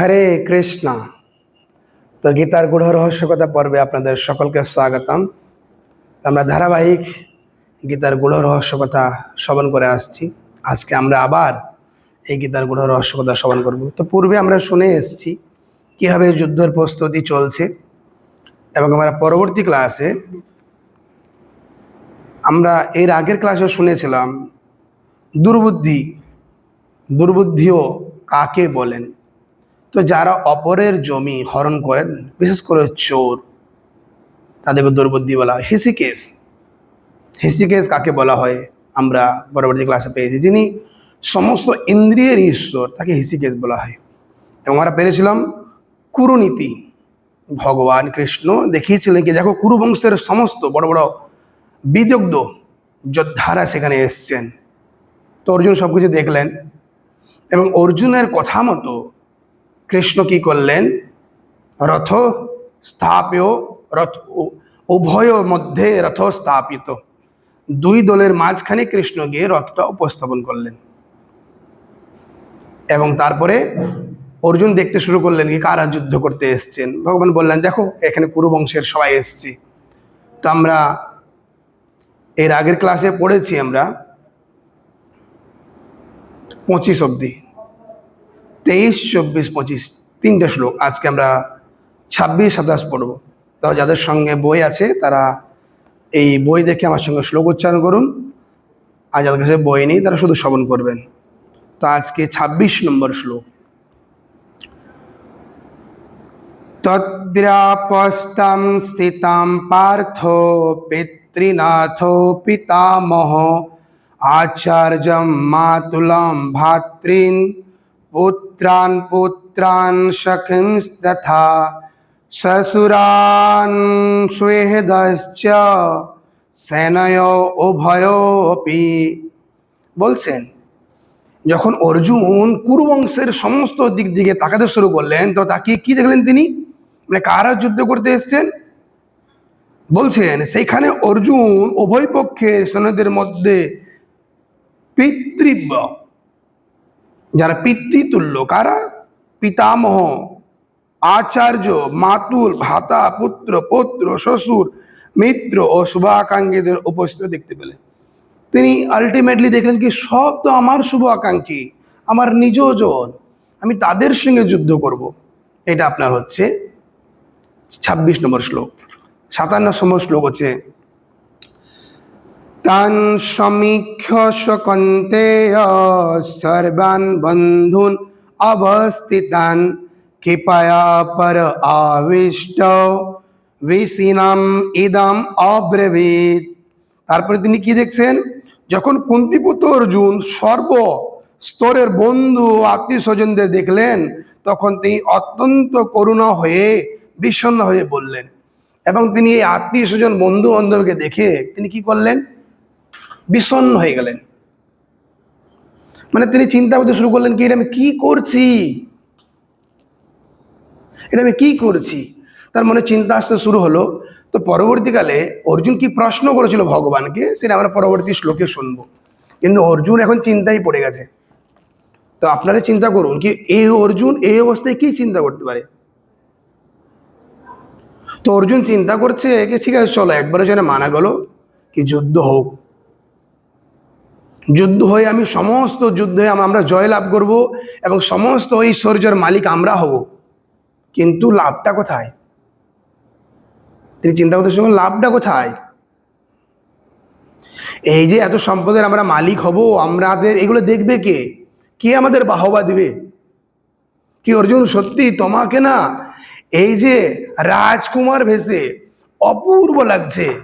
হরে কৃষ্ণ। তো গীতার গূঢ় রহস্য কথা পর্বে আপনাদের সকলকে স্বাগতম। আমরা ধারাবাহিক গীতার গূঢ় রহস্য কথা শ্রবণ করে আসছি। আজকে আমরা আবার এই গীতার গূঢ় রহস্য কথা শ্রবণ করব। তো পূর্বে আমরা শুনে এসেছি কীভাবে যুদ্ধের প্রস্তুতি চলছে এবং আমরা পরবর্তী ক্লাসে আমরা এর আগের ক্লাসে শুনেছিলাম, দুর্বুদ্ধি, দুর্বুদ্ধিও কাকে বলেন? তো যারা অপরের জমি হরণ করেন, বিশেষ করে চোর, তাদেরকে দুর্বুদ্ধি বলা হয়। হেসিকেস। হেসিকেস কাকে বলা হয়? আমরা পরবর্তী ক্লাসে পেয়েছি। যিনি সমস্ত ইন্দ্রিয়ের ঈশ্বর, তাকে হেসিকেস বলা হয়। এবং আমরা পেরেছিলাম কুরুনীতি। ভগবান কৃষ্ণ দেখিয়েছিলেন কি, দেখো কুরু বংশের সমস্ত বড় বড় বিদগ্ধ যোদ্ধারা সেখানে এসছেন। তো অর্জুন সব কিছু দেখলেন এবং অর্জুনের কথা মতো কৃষ্ণ কি করলেন? রথ স্থাপেয় রথ উভয় মধ্যে রথ স্থাপিত দুই দলের মাঝখানে কৃষ্ণ গিয়ে রথটা উপস্থাপন করলেন। এবং তারপরে অর্জুন দেখতে শুরু করলেন কি, কারা যুদ্ধ করতে এসছেন? ভগবান বললেন, দেখো, এখানে কুরু বংশের সবাই এসছে। তো আমরা এর আগের ক্লাসে পড়েছি আমরা, পঁচিশ অবধি। তেইশ, চব্বিশ, পঁচিশ, তিনটে শ্লোক। আজকে আমরা ছাব্বিশ, সাতাশ পড়ব। তাও যাদের সঙ্গে বই আছে, তারা এই বই দেখে আমার সঙ্গে শ্লোক উচ্চারণ করুন। আর যাদের কাছে বই নেই, তারা শুধু শ্রবণ করবেন। তো আজকে ছাব্বিশ নম্বর শ্লোক। তদ্রাপস্তাম স্থিতাম পার্থ পিতৃনাথো পিতামহ আচার্যম মাতুলম ভাতৃন পুত্রান পুত্রান সখিং তথা শ্বশুরান সুহৃদশ্চ সেনয় উভয়োপি বলছেন, যখন অর্জুন কুরুবংশের সমস্ত দিক দিকে তাকাতে শুরু করলেন, তো তাকে কি দেখলেন তিনি? মানে কারা যুদ্ধ করতে এসছেন? বলছেন, সেইখানে অর্জুন উভয় পক্ষে সৈন্যদের মধ্যে পিতৃব্য। যারা পিতৃতুল্য, কারা? পিতামহ, আচার্য, মাতুল, ভাতা, পুত্র, পৌত্র, শ্বশুর, মিত্র ও শুভাকাঙ্ক্ষীদের উপস্থিত দেখতে পেলেন। তিনি আলটিমেটলি দেখলেন কি, সব তো আমার শুভ আকাঙ্ক্ষী আমার নিজজন, আমি তাদের সঙ্গে যুদ্ধ করব। এটা আপনার হচ্ছে ছাব্বিশ নম্বর শ্লোক। সাতান্ন নম্বর শ্লোক হচ্ছে তান সমীক্ষ সকন্তেয় সর্বান বন্ধুন অবস্থিতান, কৃপয়া পর আবিষ্ট। বিসিনাম ইদম অব্রবীত। তারপরে তিনি কি দেখছেন? যখন কুন্তিপুত্র অর্জুন সর্ব স্তরের বন্ধু আত্মীয় স্বজনদের দেখলেন, তখন তিনি অত্যন্ত করুণা হয়ে বিষণ্ণ হয়ে বললেন এবং তিনি এই আত্মীয় স্বজন বন্ধু বান্ধবকে দেখে তিনি কি করলেন? বিষণ্ণ হয়ে গেলেন। মানে তিনি চিন্তা করতে শুরু করলেন, কি এটা আমি কি করছি? এটা আমি কি করছি? তার মনে চিন্তা আসতে শুরু হলো। তো পরবর্তীকালে অর্জুন কি প্রশ্ন করেছিল ভগবানকে, সেটা আমরা পরবর্তী শ্লোকে শুনব। কিন্তু অর্জুন এখন চিন্তাই পড়ে গেছে। তো আপনারা চিন্তা করুন কি এই অর্জুন এই অবস্থায় কি চিন্তা করতে পারে? তো অর্জুন চিন্তা করছে ঠিক আছে, চলো একবারের জন্য মানা গেল, কি যুদ্ধ হোক যুদ্ধ হয়ে আমি সমস্ত যুদ্ধে আমরা জয় লাভ করব এবং সমস্ত ঐশ্বর্যের মালিক আমরা হব। কিন্তু লাভটা কোথায়? তিনি চিন্তা করতে করলেন, লাভটা কোথায়? এই যে এত সম্পদের আমরা মালিক হব আমাদের এগুলো দেখবে কে? কে আমাদের বাহবা দিবে? কি অর্জুন সত্যি? তোমাকে না? এই যে রাজকুমার ভেসে অপূর্ব লাগছে।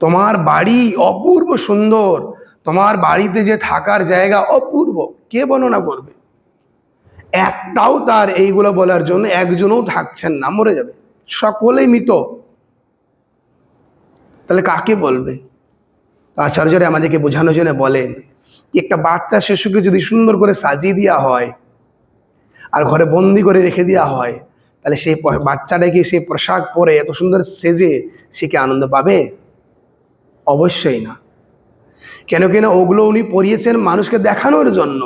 তোমার বাড়ি অপূর্ব সুন্দর। তোমার বাড়িতে যে থাকার জায়গা অপূর্ব, কে বর্ণনা করবে? একটাও তার এইগুলো বলার জন্য একজনও থাকছেন না, মরে যাবে। সকলেই মৃত। তাহলে কাকে বলবে? আচার্যরা আমাদেরকে বোঝানোর জন্য বলেন একটা বাচ্চা শিশুকে যদি সুন্দর করে সাজিয়ে দেওয়া হয় আর ঘরে বন্দি করে রেখে দেওয়া হয়, তাহলে সেই বাচ্চাটাকে সেই পোশাক পরে এত সুন্দর সেজে সে কি আনন্দ পাবে? অবশ্যই না। কেন কেন ওগুলো উনি পরিয়েছেন মানুষকে দেখানোর জন্য।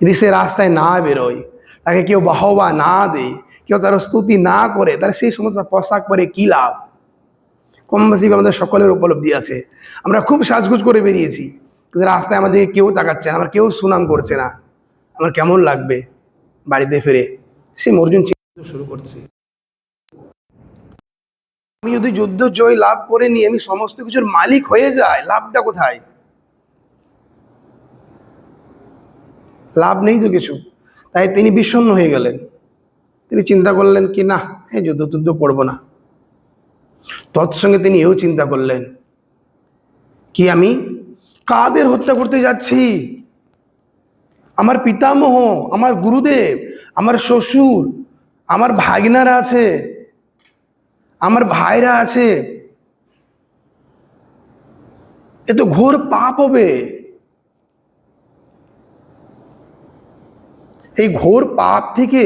যদি সে রাস্তায় না বেরোয়, তাকে কেউ বাহবা না দেয়, কেউ তার স্তুতি না করে, তাহলে সেই সমস্ত পোশাক পরে কী লাভ? কম বেশি আমাদের সকলের উপলব্ধি আছে। আমরা খুব সাজগুজ করে বেরিয়েছি, কিন্তু রাস্তায় আমাদের কেউ তাকাচ্ছে না, আমার কেউ সুনাম করছে না। আমার কেমন লাগবে বাড়িতে ফিরে? সে অর্জুন চিন্তা শুরু করছে। আমি যদি যুদ্ধ জয় লাভ করে নিয়ে আমি সমস্ত কিছুর মালিক হয়ে যাই, লাভটা কোথায়? লাভ নেই তো কিছু। তাই তিনি বিষণ্ণ হয়ে গেলেন। তিনি চিন্তা করলেন কি, না, এই যুদ্ধ টুদ্ধ করব না। তৎসঙ্গে তিনি এও চিন্তা করলেন, কি আমি কাদের হত্যা করতে যাচ্ছি? আমার পিতামহ, আমার গুরুদেব, আমার শ্বশুর, আমার ভাগিনারা আছে আমার ভাইরা আছে। এ তো ঘোর পাপ হবে। এই ঘোর পাপ থেকে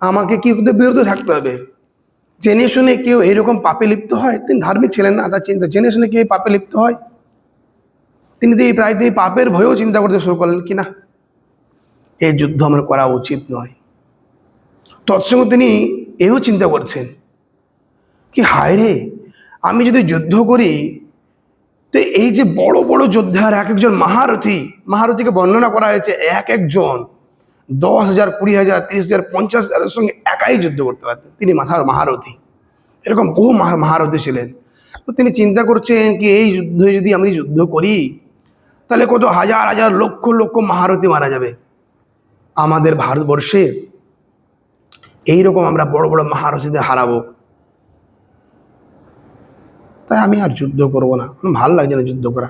আমাকে কি বিরত থাকতে হবে? জেনে শুনে কেউ এরকম পাপে লিপ্ত হয়? তিনি ধার্মিক ছিলেন না, তার চিন্তা। জেনে শুনে কেউ পাপে লিপ্ত হয়? তিনি তো এই প্রায় এই পাপের ভয়েও চিন্তা করতে শুরু করলেন, কি না? এই যুদ্ধ আমার করা উচিত নয়। তৎসঙ্গে তিনি এও চিন্তা করছেন। কি হায় রে? আমি যদি যুদ্ধ করি, তো এই যে বড় বড় যোদ্ধার এক একজন মহারথী, মহারথীকে বর্ণনা করা হয়েছে এক একজন, দশ হাজার, কুড়ি হাজার, তিরিশ হাজার, পঞ্চাশ হাজারের সঙ্গে একাই যুদ্ধ করতে পারতেন। তিনি মাথার মহারথী। এরকম বহু মহা- মহারথী ছিলেন। তো তিনি চিন্তা করছেন কি এই যুদ্ধে যদি আমি যুদ্ধ করি, তাহলে কত হাজার হাজার, লক্ষ লক্ষ মহারথী মারা যাবে। আমাদের ভারতবর্ষে এইরকম আমরা বড় বড় মহারথীদের হারাবো। তাই আমি আর যুদ্ধ করব না। ভালো লাগছে না যুদ্ধ করা।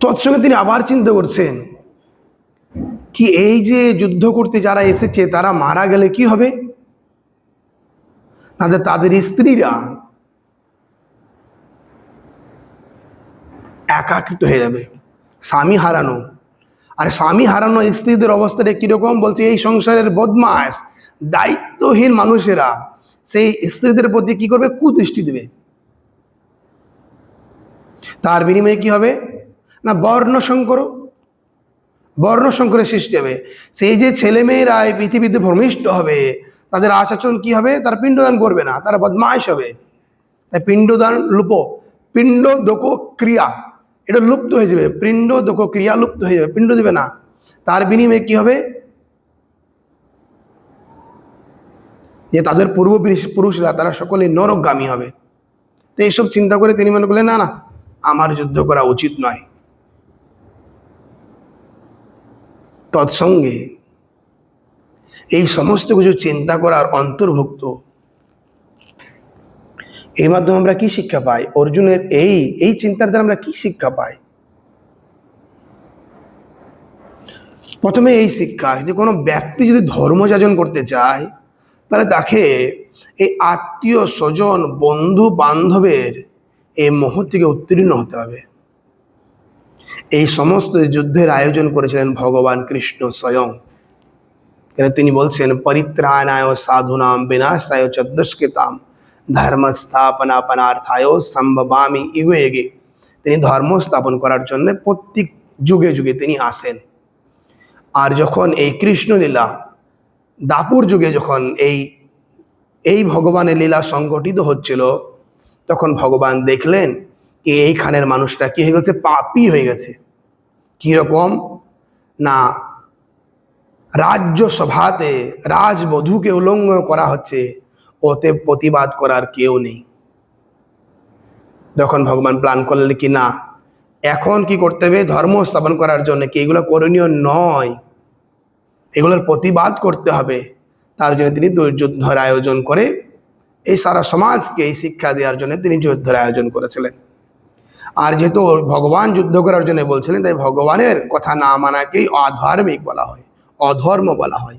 তৎসঙ্গে তিনি আবার চিন্তা করছেন কি এই যে যুদ্ধ করতে যারা এসেছে, তারা মারা গেলে কি হবে? না তাদের স্ত্রীরা একাকিত হয়ে যাবে, স্বামী হারানো। আর স্বামী হারানো স্ত্রীদের অবস্থাটা কীরকম? বলছে এই সংসারের বদমাস দায়িত্বহীন মানুষেরা। সেই স্ত্রীদের প্রতি কি করবে? কুদৃষ্টি দেবে। তার বিনিময়ে কি হবে? না, বর্ণ সংকর বর্ণ সৃষ্টি হবে। সেই যে ছেলেমেয়েরা এই পৃথিবীতে ভ্রমিষ্ঠ হবে, তাদের আচরণ কি হবে? তারা পিণ্ডদান করবে না, তারা বদমাইশ হবে। তাই পিণ্ডদান লুপ পিণ্ড দোক ক্রিয়া এটা লুপ্ত হয়ে যাবে। পিণ্ড দোক ক্রিয়া লুপ্ত হয়ে যাবে, পিণ্ড দেবে না। তার বিনিময়ে কি হবে? যে তাদের পূর্ব পুরুষরা, তারা সকলে নরকগামী হবে। তো এইসব চিন্তা করে তিনি মনে করলেন, না না, আমার যুদ্ধ করা উচিত নয়। তৎসঙ্গে এই সমস্ত কিছু চিন্তা করার অন্তর্ভুক্ত। এই মাধ্যমে আমরা কি শিক্ষা পাই? অর্জুনের এই এই চিন্তার দ্বারা আমরা কি শিক্ষা পাই? প্রথমে এই শিক্ষা যে কোনো ব্যক্তি যদি ধর্ম যাজন করতে চায় তাহলে তাকে এই আত্মীয় স্বজন, বন্ধু বান্ধবের এই মোহ থেকে উত্তীর্ণ হতে হবে। এই সমস্ত যুদ্ধের আয়োজন করেছিলেন ভগবান কৃষ্ণ স্বয়ং। এখানে তিনি বলছেন, পরিত্রাণায় সাধুনাম বিনাশায় চ দুষ্কৃতাম ধর্ম স্থাপনাপনার্থায় সম্ভবামি ইগে তিনি ধর্ম স্থাপন করার জন্য প্রত্যেক যুগে যুগে তিনি আসেন। আর যখন এই কৃষ্ণলীলা দাপুর যুগে যখন এই এই ভগবানের লীলা সংগঠিত হচ্ছিল, তখন ভগবান দেখলেন কি এইখানের মানুষটা কি হয়ে গেছে? পাপি হয়ে গেছে। কীরকম? না, রাজ্য সভাতে রাজবধূকে উলঙ্গ করা হচ্ছে, ওতে প্রতিবাদ করার কেউ নেই। তখন ভগবান প্ল্যান করলেন কি না, এখন কি করতে হবে? ধর্ম স্থাপন করার জন্য কি এগুলো করণীয় নয়। এগুলোর প্রতিবাদ করতে হবে। তার জন্য তিনি যুদ্ধের আয়োজন করে এই সারা সমাজকে এই শিক্ষা দেওয়ার জন্য তিনি যুদ্ধের আয়োজন করেছিলেন। আর যেহেতু ভগবান যুদ্ধ করার জন্য বলছিলেন, তাই ভগবানের কথা না মানাকেই অধার্মিক বলা হয়, অধর্ম বলা হয়।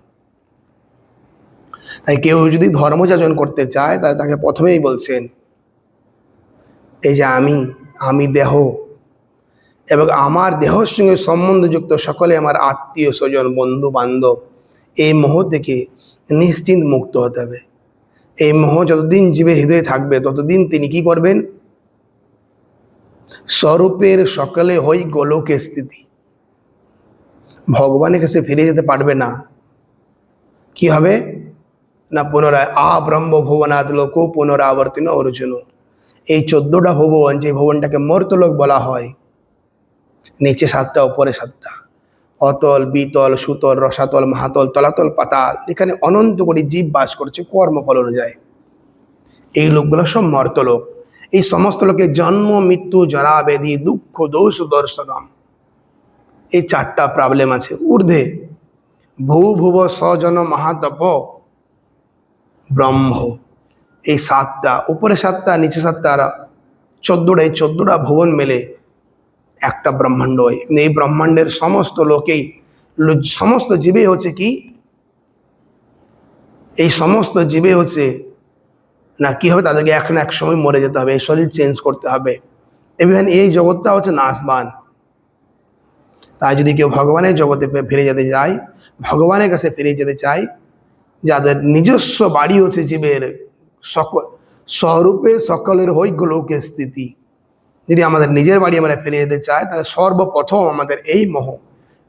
তাই কেউ যদি ধর্ম যাজন করতে চায়, তাহলে তাকে প্রথমেই বলছেন, এই যে আমি আমি দেহ এবং আমার দেহর সঙ্গে সম্বন্ধযুক্ত সকলে আমার আত্মীয় স্বজন বন্ধু বান্ধব এই মোহ থেকে নিশ্চিন্ত মুক্ত হতে হবে। এই মোহ যতদিন জীবে হৃদয়ে থাকবে, ততদিন তিনি কি করবেন? স্বরূপের সকলে হই গোলকে স্থিতি। ভগবানের কাছে ফিরে যেতে পারবে না। কি হবে? না পুনরায়, আ ব্রহ্ম ভুবনাদ লোক পুনরাবর্তিন অর্জুন। এই চোদ্দটা ভুবন, যে ভুবনটাকে মর্তলোক বলা হয় নিচে সাতটা, উপরে সাতটা। অতল, বিতল, সুতল, রসাতল, মহাতল, তলাতল, পাতাল, এখানে অনন্ত কোটি জীব বাস করছে কর্মফল অনুযায়ী। এই লোকগুলো সব মর্তলোক এই সমস্ত লোকের জন্ম, মৃত্যু জরা ব্যাধি দুঃখ, দোষ, দর্শনম। এই চারটা প্রবলেম আছে। ঊর্ধ্বে ভূ, ভুব স্বজন মহাতপ ব্রহ্ম। এই সাতটা, উপরে সাতটা, নিচে সাতটা চোদ্দোটা এই চোদ্দোটা ভুবন মেলে। একটা ব্রহ্মাণ্ড এই ব্রহ্মাণ্ডের সমস্ত লোকেই সমস্ত জীবে হচ্ছে কি? এই সমস্ত জীবে হচ্ছে, না, কি হবে? তাদেরকে এক না এক সময় মরে যেতে হবে শরীর চেঞ্জ করতে হবে। এবং এই জগৎটা হচ্ছে নাশবান। তাই যদি কেউ ভগবানের জগতে ফিরে যেতে চায়, ভগবানের কাছে ফিরে যেতে চায়, যাদের নিজস্ব বাড়ি হচ্ছে জীবের সকল, স্বরূপে সকলের হই গোলকে স্থিতি। যদি আমাদের নিজের বাড়ি আমরা ফেলে যেতে চাই, তাহলে সর্বপ্রথম আমাদের এই মোহ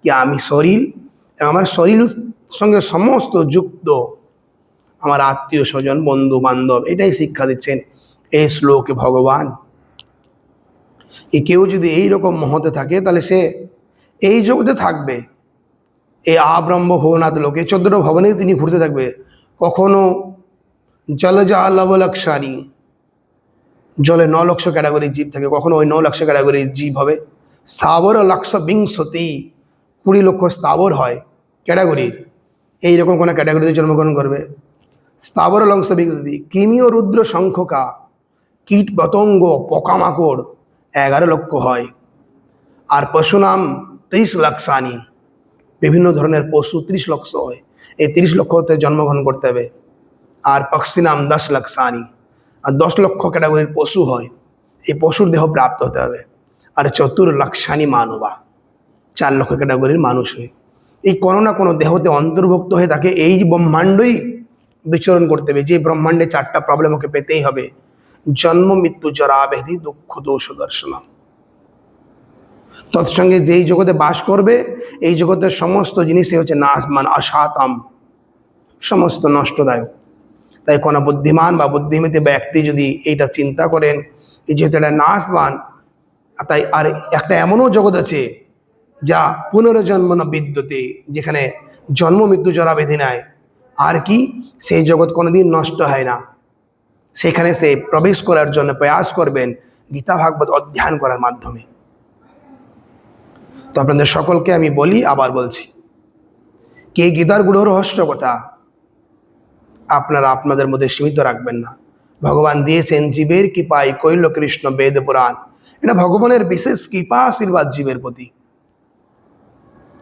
কি আমি শরীর আমার শরীর সঙ্গে সমস্ত যুক্ত আমার আত্মীয় স্বজন, বন্ধু বান্ধব, এটাই শিক্ষা দিচ্ছেন এই শ্লোকে ভগবান। কেউ যদি এই রকম মহতে থাকে, তাহলে সে এই জগতে থাকবে। এই আব্রহ্ম ভবনাথ লোকে চোদ্দটা ভবনে তিনি ঘুরতে থাকবে। কখনো জলজা লবলক্ষানি জলে ন লক্ষ ক্যাটাগরির জীব থাকে, কখনো ওই ন লক্ষ ক্যাটাগরির জীব হবে। স্থাবর লক্ষ বিংশতি কুড়ি লক্ষ স্থাবর হয় ক্যাটাগরির এইরকম কোনো ক্যাটাগরিতে জন্মগ্রহণ করবে। স্থাবর লক্ষ বিংশতি কিমিও রুদ্র সংখ্যকা কীট পতঙ্গ, পোকামাকড়, এগারো লক্ষ হয়। আর পশু নাম ত্রিশ লক্ষানি, বিভিন্ন ধরনের পশু ত্রিশ লক্ষ হয়। এই ত্রিশ লক্ষতে জন্মগ্রহণ করতে হবে। আর পক্ষী নাম দশ লক্ষানি। আর দশ লক্ষ ক্যাটাগরির পশু হয়, এই পশুর দেহ প্রাপ্ত হতে হবে। আর চতুর লক্ষানি মানবা, চার লক্ষ ক্যাটাগরির মানুষ হয়। এই কোনো না কোনো দেহতে অন্তর্ভুক্ত হয়ে তাকে এই ব্রহ্মাণ্ডই বিচরণ করতে হবে। যে ব্রহ্মাণ্ডে চারটা প্রবলেম ওকে পেতেই হবে। জন্ম, মৃত্যু, জরা, ব্যাধি, দুঃখ, দোষ দর্শনম তৎসঙ্গে যেই জগতে বাস করবে, এই জগতের সমস্ত জিনিসই হচ্ছে নাশ মান অসাতাম, সমস্ত নষ্টদায়ক। তাই কোনো বুদ্ধিমান বা বুদ্ধিমিত ব্যক্তি যদি এইটা চিন্তা করেন যেহেতু এটা নাশবান, তাই আর একটা এমনও জগৎ আছে যা পুনর্জন্ম না বিদ্যুতে, যেখানে জন্ম মৃত্যু জরা বেঁধে নেয় আর কি? সেই জগৎ কোনোদিন নষ্ট হয় না। সেখানে সে প্রবেশ করার জন্য প্রয়াস করবেন গীতা ভাগবত অধ্যয়ন করার মাধ্যমে। তো আপনাদের সকলকে আমি বলি, আবার বলছি, কে গীতারগুলো রহস্য কথা? আপনারা আপনাদের মধ্যে সীমিত রাখবেন না। ভগবান দিয়েছেন, জীবের কৃপায় কৈল কৃষ্ণ বেদ পুরাণ। এটা ভগবানের বিশেষ কৃপা আশীর্বাদ জীবের প্রতি।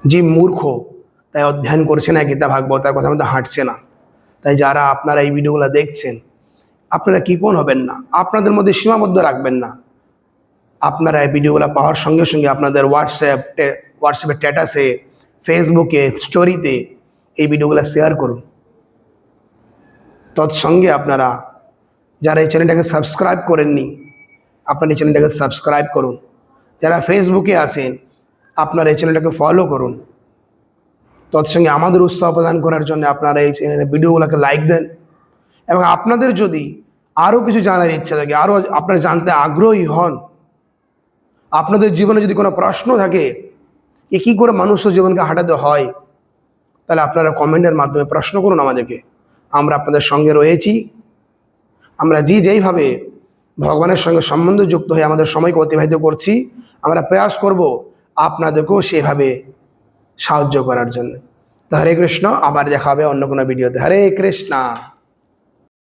জীব মূর্খ, তাই অধ্যয়ন করছে না গীতা ভাগবত তার কথা মধ্যে হাঁটছে না। তাই যারা আপনারা এই ভিডিওগুলো দেখছেন, আপনারা কৃপণ হবেন না, আপনাদের মধ্যে সীমাবদ্ধ রাখবেন না। আপনারা এই ভিডিওগুলো পাওয়ার সঙ্গে সঙ্গে আপনাদের হোয়াটসঅ্যাপ হোয়াটসঅ্যাপে স্ট্যাটাসে ফেসবুকে স্টোরিতে এই ভিডিওগুলো শেয়ার করুন। তৎসঙ্গে আপনারা যারা এই চ্যানেলটাকে সাবস্ক্রাইব করেননি, আপনার এই চ্যানেলটাকে সাবস্ক্রাইব করুন। যারা ফেসবুকে আছেন, আপনারা এই চ্যানেলটাকে ফলো করুন। তৎসঙ্গে আমাদের উৎসাহ প্রদান করার জন্য আপনারা এই চ্যানেলের ভিডিওগুলোকে লাইক দেন। এবং আপনাদের যদি আরও কিছু জানার ইচ্ছা থাকে, আরও আপনারা জানতে আগ্রহী হন, আপনাদের জীবনে যদি কোনো প্রশ্ন থাকে যে কী করে মানুষের জীবনকে হাঁটাতে হয়, তাহলে আপনারা কমেন্টের মাধ্যমে প্রশ্ন করুন আমাদেরকে। আমরা আপনাদের সঙ্গে রয়েছি। আমরা যে যেইভাবে ভগবানের সঙ্গে সম্বন্ধ যুক্ত হয়ে আমাদের সময়কে অতিবাহিত করছি, আমরা প্রয়াস করব আপনাদেরকেও সেভাবে সাহায্য করার জন্য। হরে কৃষ্ণ, আবার দেখা হবে অন্য কোনো ভিডিওতে। হরে কৃষ্ণা।